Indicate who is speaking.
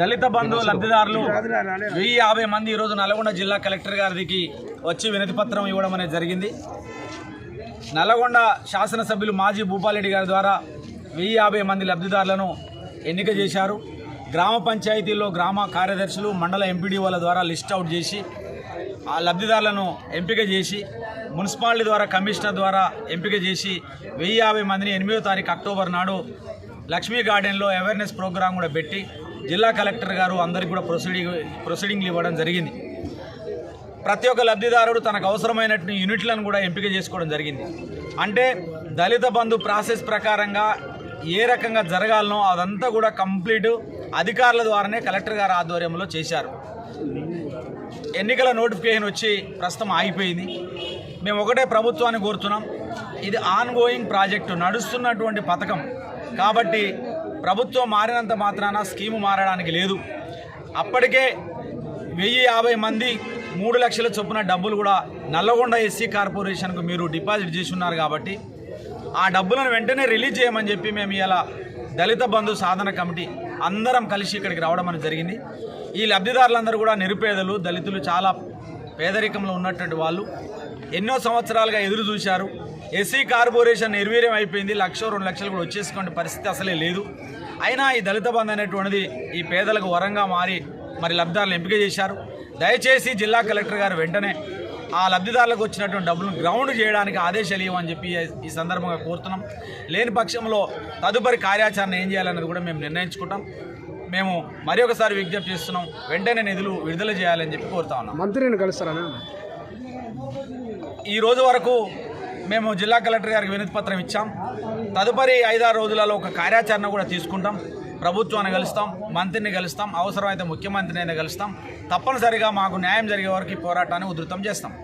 Speaker 1: దళిత బంధు లబ్ధిదారులు వెయ్యి యాభై మంది ఈరోజు నల్గొండ జిల్లా కలెక్టర్ గారికి వచ్చి వినతి పత్రం ఇవ్వడం అనేది జరిగింది. నల్గొండ శాసనసభ్యులు మాజీ భూపాలరెడ్డి గారి ద్వారా వెయ్యి యాభై మంది లబ్ధిదారులను ఎన్నిక చేశారు. గ్రామ పంచాయతీల్లో గ్రామ కార్యదర్శులు మండల ఎంపీడీఓల ద్వారా లిస్ట్ అవుట్ చేసి ఆ లబ్ధిదారులను ఎంపిక చేసి మున్సిపాలిటీ ద్వారా కమిషనర్ ద్వారా ఎంపిక చేసి వెయ్యి యాభై మందిని ఎనిమిదో తారీఖు అక్టోబర్ నాడు లక్ష్మీ గార్డెన్లో అవేర్నెస్ ప్రోగ్రాం కూడా పెట్టి జిల్లా కలెక్టర్ గారు అందరికీ కూడా ప్రొసీడింగ్ ప్రొసీడింగ్లు ఇవ్వడం జరిగింది. ప్రతి ఒక్క లబ్ధిదారుడు తనకు అవసరమైనటువంటి యూనిట్లను కూడా ఎంపిక చేసుకోవడం జరిగింది. అంటే దళిత బంధు ప్రాసెస్ ప్రకారంగా ఏ రకంగా జరగాలనో అదంతా కూడా కంప్లీట్ అధికారుల ద్వారానే కలెక్టర్ గారి ఆధ్వర్యంలో చేశారు. ఎన్నికల నోటిఫికేషన్ వచ్చి ప్రస్తుతం ఆగిపోయింది. మేము ఒకటే ప్రభుత్వాన్ని కోరుతున్నాం. ఇది ఆన్ గోయింగ్ ప్రాజెక్టు నడుస్తున్నటువంటి పథకం. కాబట్టి ప్రభుత్వం మారినంత మాత్రాన స్కీము మారడానికి లేదు. అప్పటికే వెయ్యి యాభై మంది మూడు లక్షల చొప్పున డబ్బులు కూడా నల్లగొండ ఎస్సీ కార్పొరేషన్కు మీరు డిపాజిట్ చేసి ఉన్నారు కాబట్టి ఆ డబ్బులను వెంటనే రిలీజ్ చేయమని చెప్పి మేము ఇలా దళిత బంధు సాధన కమిటీ అందరం కలిసి ఇక్కడికి రావడం అనేది జరిగింది. ఈ లబ్ధిదారులందరూ కూడా నిరుపేదలు దళితులు చాలా పేదరికంలో ఉన్నటువంటి వాళ్ళు ఎన్నో సంవత్సరాలుగా ఎదురు చూశారు. ఎస్సీ కార్పొరేషన్ నిర్వీర్యం అయిపోయింది. లక్ష రెండు లక్షలు కూడా వచ్చేసుకునే పరిస్థితి అసలే లేదు. అయినా ఈ దళిత బంధు అనేటువంటిది ఈ పేదలకు వరంగా మారి మరి లబ్ధిదారులు ఎంపిక చేశారు. దయచేసి జిల్లా కలెక్టర్ గారు వెంటనే ఆ లబ్ధిదారులకు వచ్చినటువంటి డబ్బులను గ్రౌండ్ చేయడానికి ఆదేశాలు ఇవ్వమని చెప్పి ఈ సందర్భంగా కోరుతున్నాం. లేని పక్షంలో తదుపరి కార్యాచరణ ఏం చేయాలన్నది కూడా మేము నిర్ణయించుకుంటాం. మేము మరి ఒకసారి విజ్ఞప్తి చేస్తున్నాం వెంటనే నిధులు విడుదల చేయాలని చెప్పి కోరుతా ఉన్నాం.
Speaker 2: మంత్రిని కలుస్తారనా
Speaker 1: ఈ రోజు వరకు మేము జిల్లా కలెక్టర్ గారికి వినతి పత్రం ఇచ్చాం. తదుపరి ఐదారు రోజులలో ఒక కార్యాచరణ కూడా తీసుకుంటాం. ప్రభుత్వాన్ని కలుస్తాం మంత్రిని కలుస్తాం అవసరమైతే ముఖ్యమంత్రిని అయినా కలుస్తాం. తప్పనిసరిగా మాకు న్యాయం జరిగే వరకు ఈ పోరాటాన్ని ఉధృతం చేస్తాం.